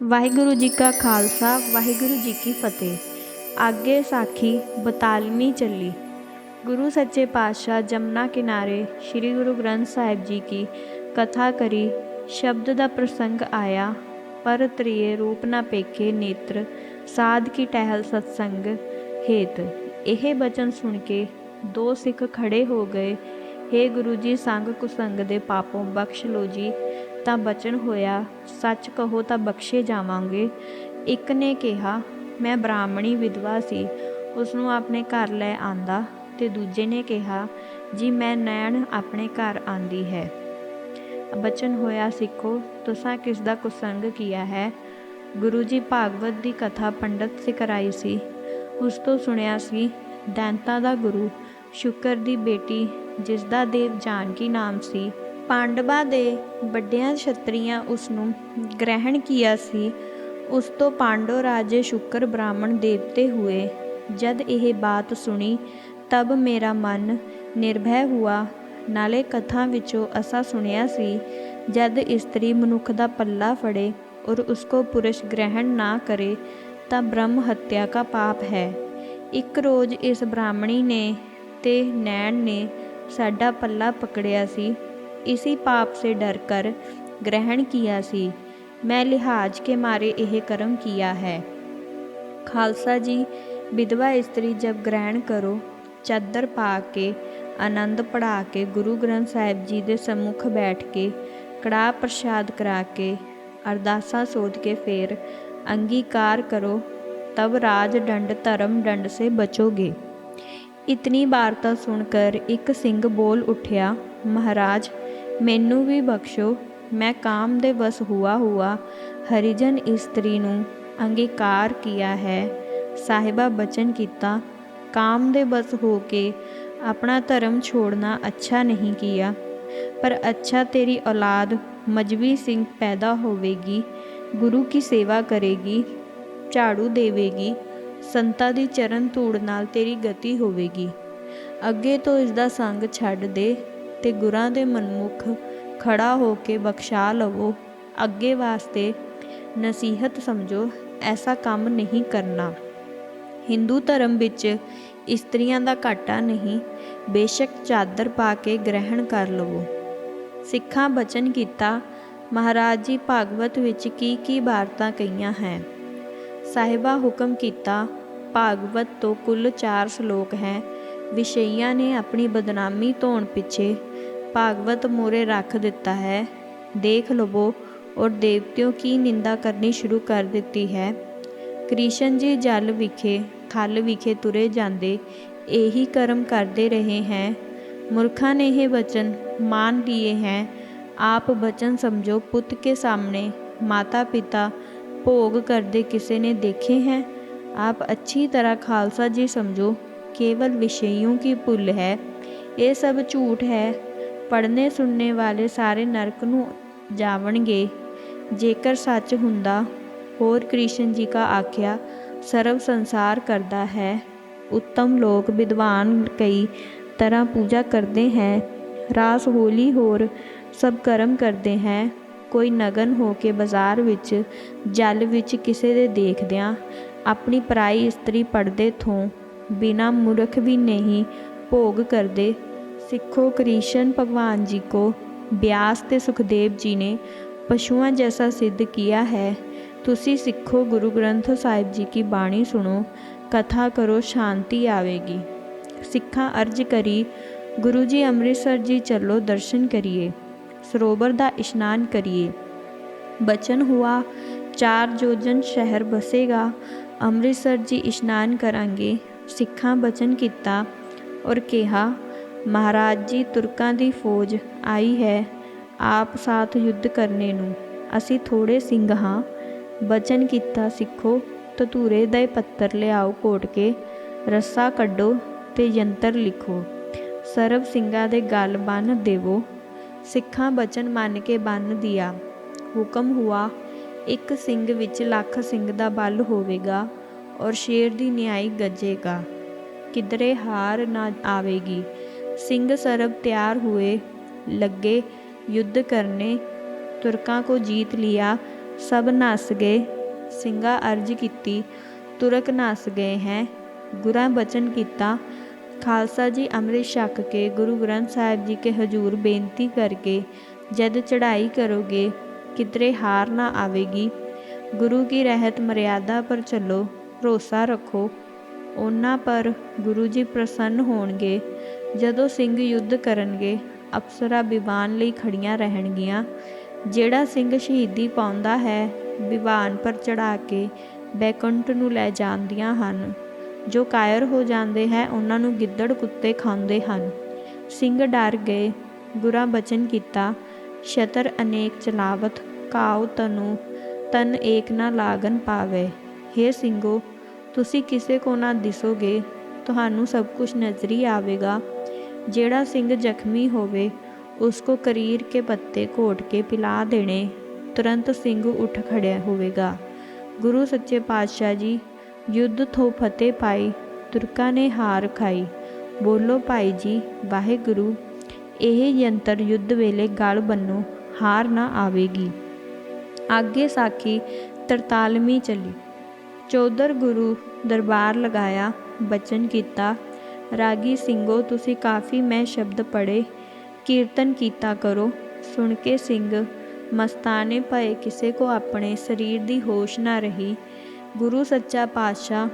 ਵਾਹਿਗੁਰੂ ਜੀ ਕਾ ਖਾਲਸਾ, ਵਾਹਿਗੁਰੂ ਜੀ ਕੀ ਫਤਿਹ। ਅੱਗੇ ਸਾਖੀ ਬਤਾਲਵੀਂ ਚੱਲੀ। ਗੁਰੂ ਸੱਚੇ ਪਾਤਸ਼ਾਹ ਜਮਨਾ ਕਿਨਾਰੇ ਸ੍ਰੀ ਗੁਰੂ ਗ੍ਰੰਥ ਸਾਹਿਬ ਜੀ ਕੀ ਕਥਾ ਕਰੀ ਸ਼ਬਦ ਦਾ ਪ੍ਰਸੰਗ ਆਇਆ, ਪਰ ਤ੍ਰਿਏ ਰੂਪ ਨਾ ਪੇਖੇ ਨੇਤਰ ਸਾਧ ਕੀ ਟਹਿਲ ਸਤਸੰਗ ਹੇਤ। ਇਹ ਬਚਨ ਸੁਣ ਕੇ ਦੋ ਸਿੱਖ ਖੜੇ ਹੋ ਗਏ। ਹੇ ਗੁਰੂ ਜੀ, ਸੰਗ ਕੁਸੰਗ ਦੇ ਪਾਪੋਂ ਬਖਸ਼ ਲੋ ਜੀ। ਤਾਂ ਬਚਨ ਹੋਇਆ, ਸੱਚ ਕਹੋ ਤਾਂ ਬਖਸ਼ੇ ਜਾਵਾਂਗੇ। ਇੱਕ ਨੇ ਕਿਹਾ, ਮੈਂ ਬ੍ਰਾਹਮਣੀ ਵਿਧਵਾ ਸੀ ਉਸ ਨੂੰ ਆਪਣੇ ਘਰ ਲੈ ਆਂਦਾ। ਤੇ ਦੂਜੇ ਨੇ ਕਿਹਾ, ਜੀ, ਮੈਂ ਨੈਣ ਆਪਣੇ ਘਰ ਆਂਦੀ ਹੈ। ਬਚਨ ਹੋਇਆ, ਸਿੱਖੋ, ਤੁਸਾਂ ਕਿਸ ਦਾ ਕੁਸੰਗ ਕੀਆ ਹੈ? ਗੁਰੂ ਜੀ ਭਾਗਵਤ ਦੀ ਕਥਾ ਪੰਡਤ ਸੇ ਸੀ। ਉਸ ਤੋਂ ਸੁਣਿਆ ਸੀ, ਦੈਂਤਾ ਦਾ ਗੁਰੂ, ਸ਼ੁਕਰ ਦੀ ਬੇਟੀ, ਜਿਸ ਦਾ ਦੇਵ ਜਾਨਕੀ ਨਾਮ ਸੀ ਪਾਂਡਵਾਂ ਦੇ ਵੱਡਿਆਂ ਛਤਰੀਆਂ ਉਸ ਨੂੰ ਗ੍ਰਹਿਣ ਕੀਆ ਸੀ। ਉਸ ਤੋਂ ਪਾਂਡੋ ਰਾਜੇ ਸ਼ੁਕਰ ਬ੍ਰਾਹਮਣ ਦੇਵਤੇ ਹੁਏ। ਜਦ ਇਹ ਬਾਤ ਸੁਣੀ, ਤਬ ਮੇਰਾ ਮਨ ਨਿਰਭੈ ਹੁਆ। ਨਾਲੇ ਕਥਾ ਵਿੱਚੋਂ ਅਸਾ ਸੁਣਿਆ ਸੀ, ਜਦ ਇਸਤਰੀ ਮਨੁੱਖ ਦਾ ਪੱਲਾ ਫੜੇ ਔਰ ਉਸਕੋ ਪੁਰਸ਼ ਗ੍ਰਹਿਣ ਨਾ ਕਰੇ, ਤਾਂ ਬ੍ਰਹਮ ਹੱਤਿਆ का ਪਾਪ ਹੈ। ਇੱਕ ਰੋਜ਼ ਇਸ ਬ੍ਰਾਹਮਣੀ ਨੇ ਤੇ ਨੈਣ ਨੇ ਸਾਡਾ ਪੱਲਾ ਪਕੜਿਆ ਸੀ। इसी पाप से डर कर ग्रहण किया सी। मैं लिहाज के मारे यह कर्म किया है। खालसा जी, विधवा स्त्री जब ग्रहण करो, चादर पा के आनंद पढ़ा के गुरु ग्रंथ ਸਾਹਿਬ जी ਦੇ सम्मुख बैठ के कड़ा प्रसाद करा के अरदासा ਸੋਧ के फिर अंगीकार करो, तब राज दंड, धर्म दंड से बचोगे। इतनी वार्ता सुनकर एक सिंह बोल उठया, महाराज ਮੈਨੂੰ ਵੀ ਬਖਸ਼ੋ, ਮੈਂ ਕਾਮ ਦੇ ਵਸ ਹੁਆ ਹੁਆ, ਹਰੀਜਨ ਇਸਤਰੀ ਨੂੰ ਅੰਗੀਕਾਰ ਕੀਤਾ ਹੈ। ਸਾਹਿਬਾ ਬਚਨ ਕੀਤਾ, ਕਾਮ ਦੇ ਬਸ ਹੋ ਕੇ ਆਪਣਾ ਧਰਮ ਛੋੜਨਾ ਅੱਛਾ ਨਹੀਂ ਕੀਆ, ਪਰ ਅੱਛਾ ਤੇਰੀ ਔਲਾਦ ਮਜਵੀ ਸਿੰਘ ਪੈਦਾ ਹੋਵੇਗੀ, ਗੁਰੂ ਕੀ ਸੇਵਾ ਕਰੇਗੀ, ਝਾੜੂ ਦੇਵੇਗੀ, ਸੰਤਾ ਦੀ ਚਰਨ ਧੂੜ ਨਾਲ ਤੇਰੀ ਗਤੀ ਹੋਵੇਗੀ। ਅੱਗੇ ਤੋਂ ਇਸ ਦਾ ਸੰਗ ਛੱਡ ਦੇ ਤੇ ਗੁਰਾਂ ਦੇ ਮਨਮੁਖ ਖੜਾ ਹੋ ਕੇ ਬਖਸ਼ਾ ਲਵੋ। ਅੱਗੇ ਵਾਸਤੇ ਨਸੀਹਤ ਸਮਝੋ, ਐਸਾ ਕੰਮ ਨਹੀਂ ਕਰਨਾ। ਹਿੰਦੂ ਧਰਮ ਵਿੱਚ ਇਸਤਰੀਆਂ ਦਾ ਘਾਟਾ ਨਹੀਂ, ਬੇਸ਼ੱਕ ਚਾਦਰ ਪਾ ਕੇ ਗ੍ਰਹਿਣ ਕਰ ਲਵੋ। ਸਿੱਖਾਂ ਬਚਨ ਕੀਤਾ, ਮਹਾਰਾਜ ਜੀ ਭਾਗਵਤ ਵਿੱਚ ਕੀ ਕੀ ਬਾਰਤਾਂ ਕਹੀਆਂ ਹੈ। ਸਾਹਿਬਾ ਹੁਕਮ ਕੀਤਾ, ਭਾਗਵਤ ਤੋਂ ਕੁੱਲ 4 ਸ਼ਲੋਕ ਹੈ। ਵਿਸ਼ਈਆਂ ਨੇ ਆਪਣੀ ਬਦਨਾਮੀ ਧੋਣ ਪਿੱਛੇ ਭਾਗਵਤ ਮੋਰੇ ਰੱਖ ਦਿੱਤਾ ਹੈ। ਦੇਖ ਲਵੋ, ਔਰ ਦੇਵਤਿਆਂ ਕੀ ਨਿੰਦਾ ਕਰਨੀ ਸ਼ੁਰੂ ਕਰ ਦਿੱਤੀ ਹੈ। ਕ੍ਰਿਸ਼ਨ ਜੀ ਜਲ ਵਿਖੇ, ਥਲ ਵਿਖੇ ਤੁਰੇ ਜਾਂਦੇ ਇਹੀ ਕਰਮ ਕਰਦੇ ਰਹੇ ਹੈ। ਮੂਰਖਾਂ ਨੇ ਇਹ ਵਚਨ ਮਾਨ ਲਿਏ ਹੈ। ਆਪ ਬਚਨ ਸਮਝੋ, ਪੁੱਤ ਕੇ ਸਾਹਮਣੇ ਮਾਤਾ ਪਿਤਾ ਭੋਗ ਕਰਦੇ ਕਿਸੇ ਨੇ ਦੇਖੇ ਹੈ। ਆਪ ਅੱਛੀ ਤਰ੍ਹਾਂ ਖਾਲਸਾ ਜੀ ਸਮਝੋ केवल विषयों की भुल है ये सब झूठ है ਪੜ੍ਹਨੇ ਸੁਣਨੇ ਵਾਲੇ ਸਾਰੇ ਨਰਕ ਨੂੰ ਜਾਵਣਗੇ ਜੇਕਰ ਸੱਚ ਹੁੰਦਾ ਹੋਰ ਕ੍ਰਿਸ਼ਨ ਜੀ ਕਾ ਆਖਿਆ ਸਰਵ ਸੰਸਾਰ ਕਰਦਾ ਹੈ ਉੱਤਮ ਲੋਕ ਵਿਦਵਾਨ ਕਈ ਤਰ੍ਹਾਂ ਪੂਜਾ ਕਰਦੇ ਹੈ ਰਾਸ ਹੋਲੀ ਹੋਰ ਸਭ ਕਰਮ ਕਰਦੇ ਹੈ ਕੋਈ ਨਗਨ ਹੋ ਕੇ ਬਾਜ਼ਾਰ ਵਿੱਚ ਜਲ ਵਿੱਚ ਕਿਸੇ ਦੇ ਦੇਖਦਿਆਂ ਆਪਣੀ ਪਰਾਈ ਇਸਤਰੀ ਪੜਦੇ ਥੋਂ ਬਿਨਾ ਮੁਰਖ ਵੀ ਨਹੀਂ ਭੋਗ ਕਰਦੇ ਸਿੱਖੋ ਕ੍ਰਿਸ਼ਨ ਭਗਵਾਨ ਜੀ को व्यास ਤੇ ਸੁਖਦੇਵ ਜੀ ਨੇ ਪਸ਼ੂਆਂ ਜੈਸਾ ਸਿੱਧ ਕੀਆ ਹੈ ਤੁਸੀਂ ਸਿੱਖੋ ਗੁਰੂ ਗ੍ਰੰਥ ਸਾਹਿਬ ਜੀ ਕੀ ਬਾਣੀ ਸੁਣੋ ਕਥਾ ਕਰੋ ਸ਼ਾਂਤੀ ਆਵੇਗੀ ਸਿੱਖਾਂ ਅਰਜ ਕਰੀ ਗੁਰੂ ਜੀ ਅੰਮ੍ਰਿਤਸਰ ਜੀ ਚੱਲੋ ਦਰਸ਼ਨ ਕਰੀਏ ਸਰੋਵਰ ਦਾ ਇਸ਼ਨਾਨ ਕਰੀਏ ਬਚਨ ਹੁਆ ਚਾਰ ਜੋਜਨ ਸ਼ਹਿਰ ਬਸੇਗਾ ਅੰਮ੍ਰਿਤਸਰ ਜੀ ਇਸ਼ਨਾਨ ਕਰਾਂਗੇ ਸਿੱਖਾਂ ਬਚਨ ਕੀਤਾ ਔਰ ਕਿਹਾ, ਮਹਾਰਾਜ ਜੀ, ਤੁਰਕਾਂ ਦੀ ਫੌਜ ਆਈ ਹੈ, ਆਪ ਸਾਥ ਯੁੱਧ ਕਰਨੇ ਨੂੰ। ਅਸੀਂ ਥੋੜੇ ਸਿੰਘ ਹਾਂ। ਬਚਨ ਕੀਤਾ ਸਿੱਖੋ, ਧਤੂਰੇ ਦੇ ਪੱਤਰ ਲਿਆਓ ਕੋਟ ਕੇ, ਰੱਸਾ ਕੱਢੋ ਤੇ ਯੰਤਰ ਲਿਖੋ। ਸਰਬ ਸਿੰਘਾਂ ਦੇ ਗਲ ਬੰਨ ਦੇਵੋ। ਸਿੱਖਾਂ ਬਚਨ ਮੰਨ ਕੇ ਬੰਨ ਦਿਆ। ਹੁਕਮ ਹੁਆ, ਇੱਕ ਸਿੰਘ ਵਿੱਚ ਲੱਖ ਸਿੰਘ ਦਾ ਬਲ ਹੋਵੇਗਾ। ਔਰ ਸ਼ੇਰ ਦੀ ਨਿਆਈ ਗੱਜੇਗਾ ਕਿਧਰੇ ਹਾਰ ਨਾ ਆਵੇਗੀ। ਸਿੰਘ ਸਰਬ ਤਿਆਰ ਹੋਏ ਲੱਗੇ ਯੁੱਧ ਕਰਨੇ। ਤੁਰਕਾਂ ਕੋ ਜੀਤ ਲਿਆ, ਸਭ ਨਸ ਗਏ। ਸਿੰਘਾ ਅਰਜ ਕੀਤੀ, ਤੁਰਕ ਨਸ ਗਏ ਹੈ। ਗੁਰਾਂ ਬਚਨ ਕੀਤਾ। ਖਾਲਸਾ ਜੀ ਅੰਮ੍ਰਿਤ ਛਕ ਕੇ, ਗੁਰੂ ਗ੍ਰੰਥ ਸਾਹਿਬ ਜੀ ਕੇ ਹਜ਼ੂਰ ਬੇਨਤੀ ਕਰਕੇ ਜਦ ਚੜਾਈ ਕਰੋਗੇ ਕਿਦਰੇ ਹਾਰ ਨਾ ਆਵੇਗੀ। ਗੁਰੂ ਕੀ ਰਹਿਤ ਮਰਿਆਦਾ ਪਰ ਚੱਲੋ। ਭਰੋਸਾ ਰੱਖੋ। ਉਹਨਾਂ ਪਰ ਗੁਰੂ ਜੀ ਪ੍ਰਸੰਨ ਹੋਣਗੇ। ਜਦੋਂ ਸਿੰਘ ਯੁੱਧ ਕਰਨਗੇ, ਅਪਸਰਾ ਵਿਵਾਨ ਲਈ ਖੜੀਆਂ ਰਹਿਣਗੀਆਂ। ਜਿਹੜਾ ਸਿੰਘ ਸ਼ਹੀਦੀ ਪਾਉਂਦਾ ਹੈ, ਵਿਵਾਨ ਪਰ ਚੜਾ ਕੇ ਬੈਕੁੰਠ ਨੂੰ ਲੈ ਜਾਂਦੀਆਂ ਹਨ। ਜੋ ਕਾਇਰ ਹੋ ਜਾਂਦੇ ਹੈ, ਉਹਨਾਂ ਨੂੰ ਗਿੱਦੜ ਕੁੱਤੇ ਖਾਂਦੇ ਹਨ। ਸਿੰਘ ਡਰ ਗਏ ਗੁਰਾਂ ਬਚਨ ਕੀਤਾ। ਸ਼ਤਰ ਅਨੇਕ ਚਲਾਵਤ, ਕਾਉ ਤਨੂ, ਤਨ ਏਕ ਨਾ ਲਾਗਨ ਪਾਵੇ। हे ਸਿੰਘੋ, ਤੁਸੀਂ ਕਿਸੇ ਕੋ ਨਾ ਦਿਸੋਗੇ, ਤੁਹਾਨੂੰ ਸਭ ਕੁਝ ਨਜ਼ਰੀ ਆਵੇਗਾ। ਜਿਹੜਾ ਸਿੰਘ ਜ਼ਖਮੀ ਹੋਵੇ ਉਸ ਕੋ ਕਰੀਰ ਕੇ ਪੱਤੇ ਘੋਟ ਕੇ ਪਿਲਾ ਦੇਣੇ। ਤੁਰੰਤ ਸਿੰਘ ਉੱਠ ਖੜਿਆ ਹੋਵੇਗਾ। ਗੁਰੂ ਸੱਚੇ ਪਾਤਸ਼ਾਹ ਜੀ, ਯੁੱਧ ਤੋਂ ਫਤਿਹ ਪਾਈ, ਤੁਰਕਾਂ ਨੇ ਹਾਰ ਖਾਈ। ਬੋਲੋ, ਭਾਈ ਜੀ, ਵਾਹਿਗੁਰੂ, ਇਹ ਯੰਤਰ ਯੁੱਧ ਵੇਲੇ ਗਲ ਬੰਨੋ, ਹਾਰ ਨਾ ਆਵੇਗੀ। ਆਗੇ ਸਾਖੀ 43ਵੀਂ ਚੱਲੀ। ਚੌਧਰ ਗੁਰੂ ਦਰਬਾਰ ਲਗਾਇਆ, ਬਚਨ ਕੀਤਾ, ਰਾਗੀ ਸਿੰਘੋ, ਤੁਸੀਂ ਕਾਫੀ ਮੈਂ ਸ਼ਬਦ ਪੜੇ ਕੀਰਤਨ ਕੀਤਾ ਕਰੋ। ਸੁਣ ਕੇ ਸਿੰਘ, ਮਸਤਾਨੇ ਭਏ ਕਿਸੇ ਕੋ ਆਪਣੇ ਸਰੀਰ ਦੀ ਹੋਸ਼ ਨਾ ਰਹੀ। ਗੁਰੂ ਸੱਚਾ ਪਾਤਸ਼ਾਹ,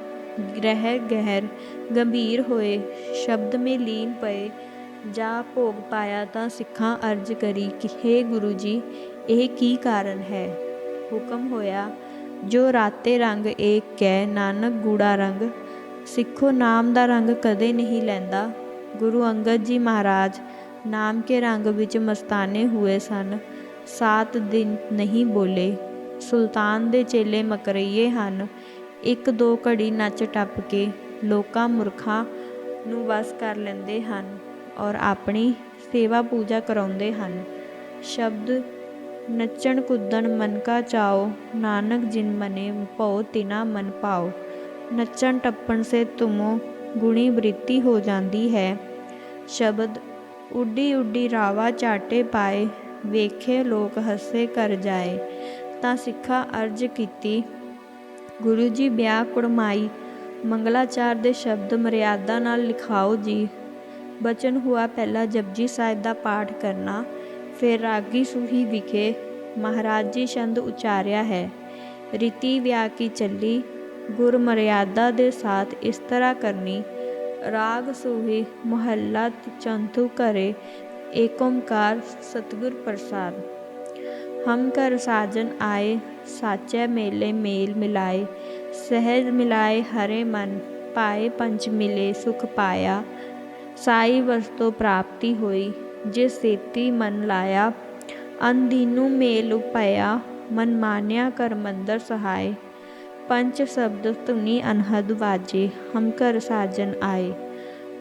ਗ੍ਰਹਿ ਗਹਿਰ ਗੰਭੀਰ ਹੋਏ, ਸ਼ਬਦ ਮੇ ਲੀਨ ਪਏ। ਜਾ ਭੋਗ ਪਾਇਆ ਤਾਂ ਸਿੱਖਾਂ ਅਰਜ ਕਰੀ ਕਿ हे ਗੁਰੂ ਜੀ, ਇਹ ਕੀ ਕਾਰਨ ਹੈ? ਹੁਕਮ ਹੋਇਆ। ਜੋ ਰਾਤੇ ਰੰਗ ਏਕ ਕੈ, ਨਾਨਕ ਗੂੜਾ ਰੰਗ, ਸਿੱਖੋ ਨਾਮ ਦਾ ਰੰਗ ਕਦੇ ਨਹੀਂ ਲੈਂਦਾ। ਗੁਰੂ ਅੰਗਦ ਜੀ ਮਹਾਰਾਜ ਨਾਮ ਕੇ ਰੰਗ ਵਿੱਚ ਮਸਤਾਨੇ ਹੋਏ ਸਨ। ਸਾਤ ਦਿਨ ਨਹੀਂ ਬੋਲੇ। ਸੁਲਤਾਨ ਦੇ ਚੇਲੇ ਮਕਰਈਏ ਹਨ। ਇੱਕ ਦੋ ਘੜੀ ਨੱਚ ਟੱਪ ਕੇ ਲੋਕਾਂ ਮੁਰਖਾਂ ਨੂੰ ਵਸ ਕਰ ਲੈਂਦੇ ਹਨ ਔਰ ਆਪਣੀ ਸੇਵਾ ਪੂਜਾ ਕਰਾਉਂਦੇ ਹਨ। ਸ਼ਬਦ ਨੱਚਣ ਕੁੱਦਣ ਮਨ ਕਾ ਚਾਓ, ਨਾਨਕ ਜਿਨ ਮਨੇ ਭਉ ਤਿਨਾ ਮਨ ਪਾਓ। ਨੱਚਣ ਟੱਪਣ ਸੇ ਤੁਮੋ ਗੁਣੀ ਬ੍ਰਿਤੀ ਹੋ ਜਾਂਦੀ ਹੈ। ਸ਼ਬਦ ਉੱਡੀ ਉੱਡੀ ਰਾਵਾ ਚਾਟੇ ਪਾਏ, ਵੇਖੇ ਲੋਕ ਹੱਸੇ ਕਰ ਜਾਏ। ਤਾਂ ਸਿੱਖਾ ਅਰਜ ਕੀਤੀ, ਗੁਰੂ ਜੀ ਵਿਆਹ ਕੁੜਮਾਈ, ਮੰਗਲਾਚਾਰ ਦੇ ਸ਼ਬਦ ਮਰਿਆਦਾ ਨਾਲ ਲਿਖਾਓ ਜੀ। ਬਚਨ ਹੁਆ ਪਹਿਲਾ ਜਪਜੀ ਸਾਹਿਬ ਦਾ ਪਾਠ ਕਰਨਾ। ਫਿਰ ਰਾਗੀ ਸੂਹੀ ਵਿਖੇ ਮਹਾਰਾਜ ਜੀ ਛੰਦ ਉਚਾਰਿਆ ਹੈ। ਰੀਤੀ ਵਿਆਹ ਕੀ ਚੱਲੀ ਗੁਰ ਮਰਿਆਦਾ ਦੇ ਸਾਥ ਇਸ ਤਰ੍ਹਾਂ ਕਰਨੀ। ਰਾਗ ਸੂਹੀ ਮਹੱਲਾ ਚੰਤੂ ਕਰੇ ਏਕ ਓੰਕਾਰ ਸਤਿਗੁਰ ਪ੍ਰਸਾਦ। ਹਮ ਕਰ ਸਾਜਨ ਆਏ, ਸਾਚੈ ਮੇਲੇ ਮੇਲ ਮਿਲਾਏ। ਸਹਿਜ ਮਿਲਾਏ ਹਰੇ ਮਨ, ਪਾਏ ਪੰਚ ਮਿਲੇ ਸੁਖ ਪਾਇਆ। ਸਾਈ ਵਸਤੋ ਪ੍ਰਾਪਤੀ ਹੋਈ। ਜੇ ਸੇਤੀ ਮਨ ਲਾਇਆ ਅੰਦੀਨੂ ਮੇਲ ਉਪਾਇਆ, ਮਨ ਮਾਨਿਆ ਕਰ ਮੰਦਰ ਸਹਾਏ। ਪੰਚ ਸ਼ਬਦ ਧੁਨੀ ਅਨਹਦ ਵਾਜੇ, ਹਮ ਕਰ ਸਾਜਨ ਆਏ।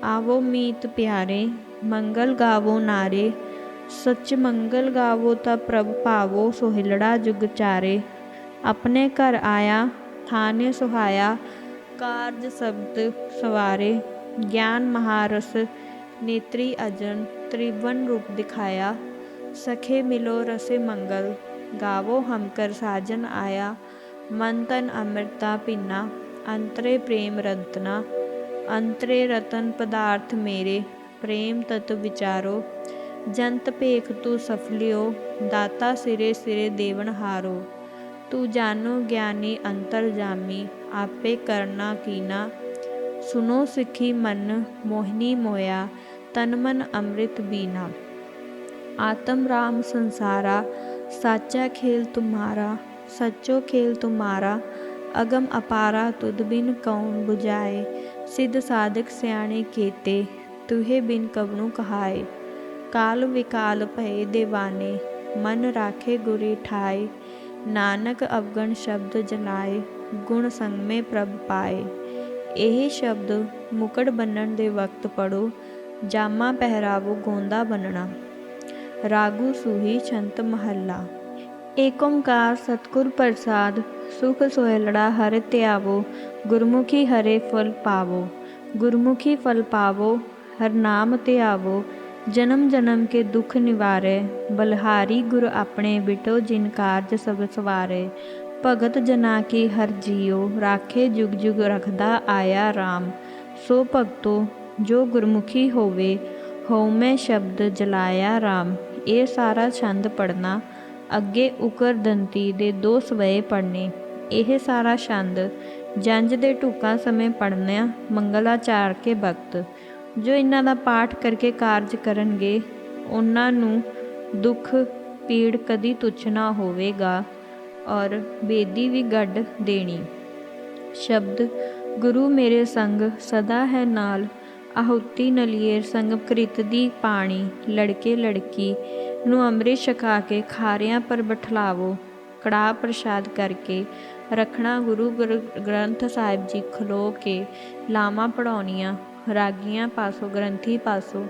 ਆਵੋ ਮੀਤ ਪਿਆਰੇ, ਮੰਗਲ ਗਾਵੋ ਨਾਰੇ। ਸੱਚ ਮੰਗਲ ਗਾਵੋ ਤਾਂ ਪ੍ਰਭ ਪਾਵੋ ਸੋਹਿਲੜਾ ਜੁਗ ਚਾਰੇ। ਆਪਣੇ ਘਰ ਆਇਆ, ਥਾਨੇ ਸੁਹਾਇਆ, ਕਾਰਜ ਸ਼ਬਦ ਸਵਾਰੇ। ਗਿਆਨ ਮਹਾਰਸ, ਨੇਤਰੀ ਅਜਨ ਤ੍ਰਿਵਨ ਰੂਪ ਦਿਖਾਇਆ ਸਖੇ ਮਿਲੋ ਰਸੇ ਮੰਗਲ ਗਾਵੋ ਹਮ ਕਰ ਸਾਜਨ ਆਇਆ ਮਨ ਤਨ ਅੰਮ੍ਰਿਤਾ ਪਿੰਨਾ ਅੰਤਰੇ ਪ੍ਰੇਮ ਰਤਨਾ ਅੰਤਰੇ ਰਤਨ ਪਦਾਰਥ ਮੇਰੇ ਪ੍ਰੇਮ ਤਤ ਵਿਚਾਰੋ ਜੰਤ ਭੇਖ ਤੂ ਸਫਲਿਓ ਦਾਤਾ ਸਿਰੇ ਸਿਰੇ ਦੇਵਨ ਹਾਰੋ ਤੂੰ ਜਾਨੋ ਗਿਆਨੀ ਅੰਤਰ ਜਾਮੀ ਆਪੇ ਕਰਨਾ ਕੀਨਾ ਸੁਨੋ ਸਿੱਖੀ ਮਨ ਮੋਹਿਨੀ ਮੋਇਆ ਤਨ ਮਨ ਅੰਮ੍ਰਿਤ ਬੀਨਾ। ਆਤਮ ਰਾਮ ਸੰਸਾਰਾ, ਸਾਚਾ ਖੇਲ ਤੁਮਾਰਾ, ਸੱਚੋ ਖੇਲ ਤੁਮਾਰਾ, ਅਗਮ ਅਪਾਰਾ ਤੁਧ ਬਿਨ ਕੌਣ 부ਜਾਏ ਸਿਧ ਸਾਧਕ ਸਿਆਣੇ ਕੀਤੇ, ਤੁਹੇ ਬਿਨ ਕਵਨੂ ਕਹਾਏ। ਕਾਲ ਵਿਕਾਲ ਭਏ ਦੇਵਾਨੇ, ਮਨ ਰਾਖੇ ਗੁਰੇ ਠਾਏ, ਨਾਨਕ ਅਵਗਣ ਸ਼ਬਦ ਜਨਾਏ, ਗੁਣ ਸੰਗ ਮੇ ਪ੍ਰਭ ਪਾਏ। ਇਹ ਸ਼ਬਦ ਮੁਕੜ ਬੰਨਣ ਦੇ ਵਕਤ ਪੜੋ ਜਾਮਾ ਪਹਿਰਾਵੋ ਗੋਂਦਾ ਬੰਨਣਾ। ਰਾਗੂ ਸੂਹੀ ਛੰਤ ਮਹੱਲਾ। ਏਕ ਓੰਕਾਰ ਸਤਿਗੁਰ ਪ੍ਰਸਾਦ, ਸੁਖ ਸੋਹਿਲੜਾ ਹਰਿ ਧਿਆਵੋ, ਗੁਰਮੁਖੀ ਹਰੇ ਫਲ ਪਾਵੋ। ਗੁਰਮੁਖੀ ਫਲ ਪਾਵੋ, ਹਰ ਨਾਮ ਧਿਆਵੋ। ਜਨਮ ਜਨਮ ਕੇ ਦੁਖ ਨਿਵਾਰੇ, ਬਲਹਾਰੀ ਗੁਰ ਆਪਣੇ ਬਿਟੋ ਜਿਨ ਕਾਰਜ ਸਭ ਸਵਾਰੇ। ਭਗਤ ਜਨਾ ਕੀ ਹਰ ਜੀਓ, ਰਾਖੇ ਜੁਗ ਜੁਗ ਰਖਦਾ ਆਇਆ RAM ਸੋ ਭਗਤੋ ਜੋ ਗੁਰਮੁਖੀ ਹੋਵੇ ਹਉਮੈ ਸ਼ਬਦ ਜਲਾਇਆ RAM ਇਹ ਸਾਰਾ ਛੰਦ ਪੜਨਾ ਅੱਗੇ ਉਕਰ ਦੰਤੀ ਦੇ ਦੋ ਸਵਏ ਪੜਨੇ ਇਹ ਸਾਰਾ ਛੰਦ ਜੰਜ ਦੇ ਢੁੱਕਾਂ ਸਮੇਂ ਪੜਨਿਆ ਮੰਗਲਾਚਾਰ ਕੇ ਭਗਤ। ਜੋ ਇਹਨਾਂ ਦਾ ਪਾਠ ਕਰਕੇ ਕਾਰਜ ਕਰਨਗੇ, ਉਹਨਾਂ ਨੂੰ ਦੁੱਖ ਪੀੜ ਕਦੀ ਤੁਛ ਨਾ ਹੋਵੇਗਾ, ਔਰ ਬੇਦੀ ਵੀ ਗੱਡ ਦੇਣੀ। ਸ਼ਬਦ, ਗੁਰੂ ਮੇਰੇ ਸੰਗ ਸਦਾ ਹੈ ਨਾਲ ਆਹੁਤੀ ਨਲੀਏ ਸੰਗ ਕ੍ਰਿਤ ਦੀ ਪਾਣੀ, ਲੜਕੇ ਲੜਕੀ ਨੂੰ ਅੰਮ੍ਰਿਤ ਛਕਾ ਕੇ ਖਾਰਿਆਂ ਪਰ ਬਠਲਾਵੋ ਕੜਾ ਪ੍ਰਸ਼ਾਦ ਕਰਕੇ ਰੱਖਣਾ ਗੁਰੂ ਗ੍ਰੰਥ ਸਾਹਿਬ ਜੀ ਖਲੋ ਕੇ ਲਾਵਾਂ ਪੜਾਉਣੀਆਂ ਰਾਗੀਆਂ ਪਾਸੋਂ, ਗ੍ਰੰਥੀ ਪਾਸੋਂ,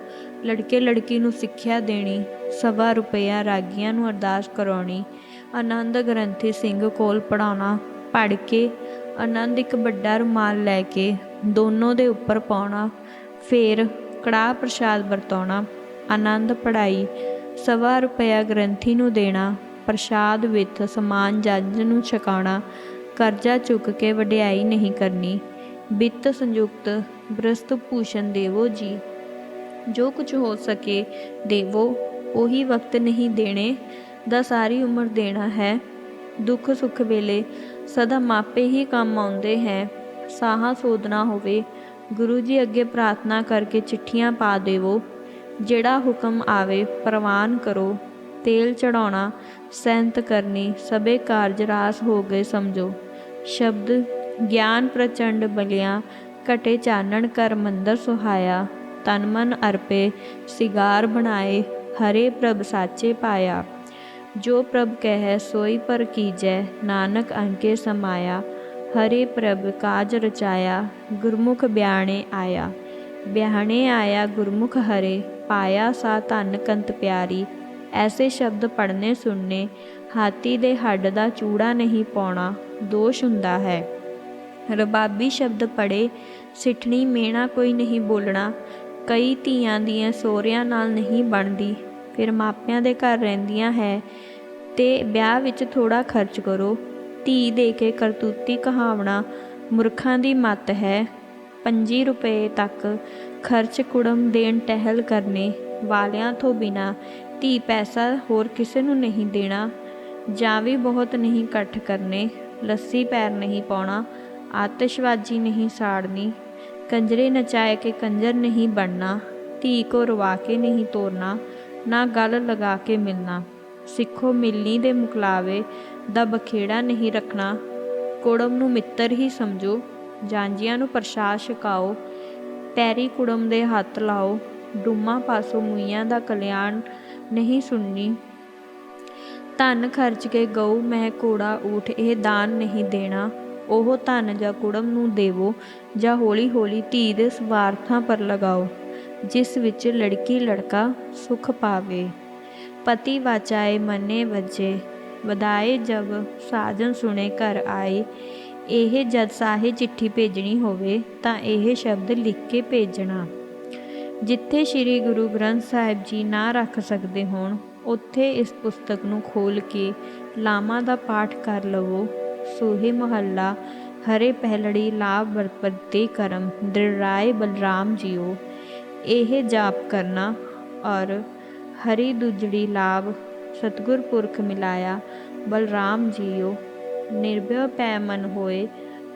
ਲੜਕੇ ਲੜਕੀ ਨੂੰ ਸਿੱਖਿਆ ਦੇਣੀ, ਸਵਾ ਰੁਪਇਆ ਰਾਗੀਆਂ ਨੂੰ ਅਰਦਾਸ ਕਰਾਉਣੀ, ਆਨੰਦ ਗ੍ਰੰਥੀ ਸਿੰਘ ਕੋਲ ਪੜਾਉਣਾ ਪੜ ਕੇ ਆਨੰਦ ਇੱਕ ਵੱਡਾ ਰੁਮਾਲ ਲੈ ਕੇ ਦੋਨੋਂ ਦੇ ਉੱਪਰ ਪਾਉਣਾ ਫੇਰ ਕੜਾਹ ਪ੍ਰਸ਼ਾਦ ਵਰਤਾਉਣਾ ਆਨੰਦ ਪੜਾਈ ਸਵਾ ਰੁਪਇਆ ਗ੍ਰੰਥੀ ਨੂੰ ਦੇਣਾ, ਪ੍ਰਸ਼ਾਦ ਵਿੱਚ ਸਮਾਨ ਜੱਜ ਨੂੰ ਛਕਾਉਣਾ, ਕਰਜ਼ਾ ਚੁੱਕ ਕੇ ਵਡਿਆਈ ਨਹੀਂ ਕਰਨੀ ਬਿੱਤ ਸੰਯੁਕਤ ਬ੍ਰਸਤ ਭੂਸ਼ਣ ਦੇਵੋ ਜੀ। ਜੋ ਕੁਝ ਹੋ ਸਕੇ ਦੇਵੋ, ਉਹੀ ਵਕਤ ਨਹੀਂ ਦੇਣੇ ਦਾ ਸਾਰੀ ਉਮਰ ਦੇਣਾ ਹੈ। ਦੁੱਖ ਸੁੱਖ ਵੇਲੇ ਸਦਾ ਮਾਪੇ ਹੀ ਕੰਮ ਆਉਂਦੇ ਹੈ, ਸਾਹਾ ਸੋਧਣਾ ਹੋਵੇ ਗੁਰੂ ਜੀ ਅੱਗੇ ਪ੍ਰਾਰਥਨਾ ਕਰਕੇ ਚਿੱਠੀਆਂ ਪਾ ਦੇਵੋ ਜਿਹੜਾ ਹੁਕਮ ਆਵੇ ਪ੍ਰਵਾਨ ਕਰੋ ਤੇਲ ਚੜਾਉਣਾ ਸੈਂਤ ਕਰਨੀ ਸਭੇ ਕਾਰਜ ਰਾਸ ਹੋ ਗਏ ਸਮਝੋ ਸ਼ਬਦ ਗਿਆਨ ਪ੍ਰਚੰਡ ਬਲਿਆ ਘਟੇ ਚਾਨਣ ਕਰ ਮੰਦਰ ਸੁਹਾਇਆ ਤਨ ਮਨ ਅਰਪੇ ਸਿਗਾਰ ਬਣਾਏ ਹਰੇ ਪ੍ਰਭ ਸਾਚੇ ਪਾਇਆ ਜੋ ਪ੍ਰਭ ਕਹਿ ਸੋਈ ਪਰ ਕੀਜੈ ਨਾਨਕ ਅੰਕੇ ਸਮਾਇਆ ਹਰੇ ਪ੍ਰਭ ਕਾਜ ਰਚਾਇਆ, ਗੁਰਮੁਖ ਬਿਆਣੇ ਆਇਆ। ਬਿਆਣੇ ਆਇਆ ਗੁਰਮੁਖ ਹਰੇ, ਪਾਇਆ ਸਾ ਧਨ ਕੰਤ ਪਿਆਰੀ। ਐਸੇ ਸ਼ਬਦ ਪੜਨੇ ਸੁਣਨੇ, ਹਾਥੀ ਦੇ ਹੱਡ ਦਾ ਚੂੜਾ ਨਹੀਂ ਪਾਉਣਾ ਦੋਸ਼ ਹੁੰਦਾ ਹੈ। ਰਬਾਬੀ ਸ਼ਬਦ ਪੜੇ ਸਿੱਠਣੀ ਮੇਣਾ ਕੋਈ ਨਹੀਂ ਬੋਲਣਾ। ਕਈ ਧੀਆਂ ਦੀਆਂ ਸੋਹਰਿਆਂ ਨਾਲ ਨਹੀਂ ਬਣਦੀ, ਫਿਰ ਮਾਪਿਆਂ ਦੇ ਘਰ ਰਹਿੰਦੀਆਂ ਹੈ, ਤੇ ਵਿਆਹ ਵਿੱਚ ਥੋੜਾ ਖਰਚ ਕਰੋ। ਧੀ ਦੇ ਕੇ ਕਰਤੂਤੀ ਕਹਾਵਣਾ ਮੁਰਖਾਂ ਦੀ ਮੱਤ ਹੈ। 5 ਰੁਪਏ ਤੱਕ ਖਰਚ ਕੁੜਮ ਦੇਣ ਟਹਿਲ ਕਰਨੇ ਵਾਲਿਆਂ ਤੋਂ ਬਿਨਾ ਧੀ ਪੈਸਾ ਹੋਰ ਕਿਸੇ ਨੂੰ ਨਹੀਂ ਦੇਣਾ। ਜਾਂ ਵੀ ਬਹੁਤ ਨਹੀਂ ਇਕੱਠ ਕਰਨੇ, ਲੱਸੀ ਪੈਰ ਨਹੀਂ ਪਾਉਣਾ, ਆਤਿਸ਼ਬਾਜ਼ੀ ਨਹੀਂ ਸਾੜਨੀ, ਕੰਜਰੇ ਨਚਾਏ ਕੇ ਕੰਜਰ ਨਹੀਂ ਬਣਨਾ, ਧੀ ਕੋ ਰਵਾ ਕੇ ਨਹੀਂ ਤੋਰਨਾ, ਨਾ ਗੱਲ ਲਗਾ ਕੇ ਮਿਲਣਾ। ਸਿੱਖੋ ਮਿਲਣੀ ਦੇ ਮੁਕਲਾਵੇ ਦਾ ਬਖੇੜਾ ਨਹੀਂ ਰੱਖਣਾ। ਕੁੜਮ ਨੂੰ ਮਿੱਤਰ ਹੀ ਸਮਝੋ। ਜਾਂਜੀਆਂ ਨੂੰ ਪ੍ਰਸ਼ਾਦ ਛਕਾਓ। ਪੈਰੀ ਕੁੜਮ ਦੇ ਹੱਥ ਲਾਓ। ਡੁੰਮਾ ਪਾਸੋਂ ਮੂਈਆਂ ਦਾ ਕਲਿਆਣ ਨਹੀਂ ਸੁਣਨੀ। ਧਨ ਖਰਚ ਕੇ ਗਊ, ਮੈਂ ਕੋੜਾ ਊਠ, ਇਹ ਦਾਨ ਨਹੀਂ ਦੇਣਾ। ਉਹ ਧਨ ਜਾਂ ਕੁੜਮ ਨੂੰ ਦੇਵੋ ਜਾਂ ਹੌਲੀ ਹੌਲੀ ਧੀ ਦੇ ਸਵਾਰਥਾਂ ਪਰ ਲਗਾਓ, ਜਿਸ ਵਿੱਚ ਲੜਕੀ ਲੜਕਾ ਸੁਖ ਪਾਵੇ। ਪਤੀ ਵਾਚਾਏ, ਮੰਨੇ ਵਜੇ। ਵਧਾਏ ਜਬ ਸਾਜਨ ਸੁਣੇ ਘਰ ਆਏ। ਇਹ ਜਦ ਸਾਹੇ ਚਿੱਠੀ ਭੇਜਣੀ ਹੋਵੇ ਤਾਂ ਇਹ ਸ਼ਬਦ ਲਿਖ ਕੇ ਭੇਜਣਾ। ਜਿੱਥੇ ਸ੍ਰੀ ਗੁਰੂ ਗ੍ਰੰਥ ਸਾਹਿਬ ਜੀ ਨਾ ਰੱਖ ਸਕਦੇ ਹੋਣ, ਉੱਥੇ ਇਸ ਪੁਸਤਕ ਨੂੰ ਖੋਲ ਕੇ ਲਾਮਾ ਦਾ ਪਾਠ ਕਰ ਲਵੋ। ਸੋਹੇ ਮਹੱਲਾ, ਹਰੇ ਪਹਿਲੜੀ ਲਾਭ ਵਰਪਤੇ ਕਰਮ ਦ੍ਰਿੜਾਏ ਬਲਰਾਮ ਜੀਓ। ਇਹ ਜਾਪ ਕਰਨਾ ਔਰ ਹਰੀ ਦੁਜੜੀ ਲਾਭ ਸਤਗੁਰ ਪੁਰਖ ਮਿਲਾਇਆ, ਬਲਰਾਮ ਜੀਓ। ਨਿਰਭਉ ਪੈ ਮਨ ਹੋਏ,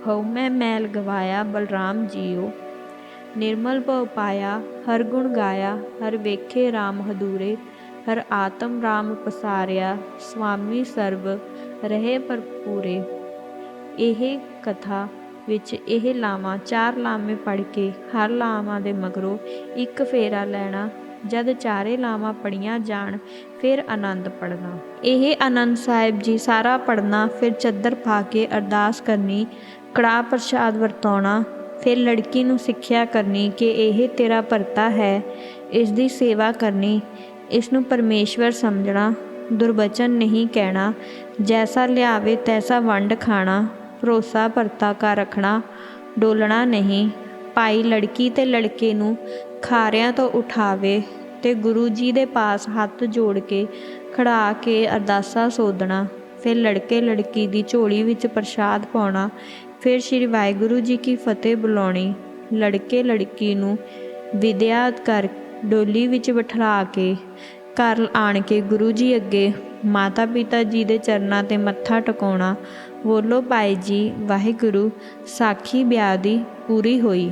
ਹਉ ਮੈਂ ਮੈਲ ਗਵਾਇਆ, ਬਲਰਾਮ ਜੀਓ। ਨਿਰਮਲ ਭਉ ਪਾਇਆ, ਹਰ ਗੁਣ ਗਾਇਆ, ਹਰ ਵੇਖੇ RAM ਹਦੂਰੇ। ਹਰ ਆਤਮ RAM ਪਸਾਰਿਆ ਸੁਆਮੀ ਸਰਬ ਰਹੇ ਭਰਪੂਰੇ। ਇਹ ਕਥਾ ਵਿੱਚ ਇਹ ਲਾਵਾਂ ਚਾਰ ਲਾਮੇ ਪੜ ਕੇ, ਹਰ ਲਾਵਾਂ ਦੇ ਮਗਰੋਂ ਇੱਕ ਫੇਰਾ ਲੈਣਾ ਜਦ ਚਾਰੇ ਲਾਵਾਂ ਪੜੀਆਂ ਜਾਣ, ਫਿਰ ਆਨੰਦ ਪੜਨਾ ਇਹ ਆਨੰਦ ਸਾਹਿਬ ਜੀ ਸਾਰਾ ਪੜਨਾ ਫਿਰ ਚੱਦਰ ਪਾ ਕੇ ਅਰਦਾਸ ਕਰਨੀ ਕੜਾ ਪ੍ਰਸ਼ਾਦ ਵਰਤਾਉਣਾ, ਫਿਰ ਲੜਕੀ ਨੂੰ ਸਿੱਖਿਆ ਕਰਨੀ ਕਿ ਇਹ ਤੇਰਾ ਭਰਤਾ ਹੈ, ਇਸ ਦੀ ਸੇਵਾ ਕਰਨੀ, ਇਸ ਨੂੰ ਪਰਮੇਸ਼ਵਰ ਸਮਝਣਾ ਦੁਰਬਚਨ ਨਹੀਂ ਕਹਿਣਾ, ਜੈਸਾ ਲਿਆਵੇ ਤੈਸਾ ਵੰਡ ਖਾਣਾ, ਭਰੋਸਾ ਭਰਤਾ ਕਾ ਰੱਖਣਾ, ਡੋਲਣਾ ਨਹੀਂ। ਭਾਈ ਲੜਕੀ ਤੇ ਲੜਕੇ ਨੂੰ ਖਾਰਿਆਂ ਤੋਂ ਉਠਾਵੇ ਅਤੇ ਗੁਰੂ ਜੀ ਦੇ ਪਾਸ ਹੱਥ ਜੋੜ ਕੇ ਖੜਾ ਕੇ ਅਰਦਾਸਾ ਸੋਧਣਾ, ਫਿਰ ਲੜਕੇ ਲੜਕੀ ਦੀ ਝੋਲੀ ਵਿੱਚ ਪ੍ਰਸ਼ਾਦ ਪਾਉਣਾ, ਫਿਰ ਸ਼੍ਰੀ ਵਾਹਿਗੁਰੂ ਜੀ ਕੀ ਫਤਿਹ ਬੁਲਾਉਣੀ ਲੜਕੇ ਲੜਕੀ ਨੂੰ ਵਿਦਿਆ ਕਰ ਡੋਲੀ ਵਿੱਚ ਬਿਠਾ ਕੇ ਘਰ ਆਣ ਕੇ ਗੁਰੂ ਜੀ ਅੱਗੇ ਮਾਤਾ ਪਿਤਾ ਜੀ ਦੇ ਚਰਨਾਂ ਤੇ ਮੱਥਾ ਟਿਕਾਉਣਾ, ਬੋਲੋ ਭਾਈ ਜੀ, ਵਾਹਿਗੁਰੂ, ਸਾਖੀ ਵਿਆਹ ਦੀ ਪੂਰੀ ਹੋਈ।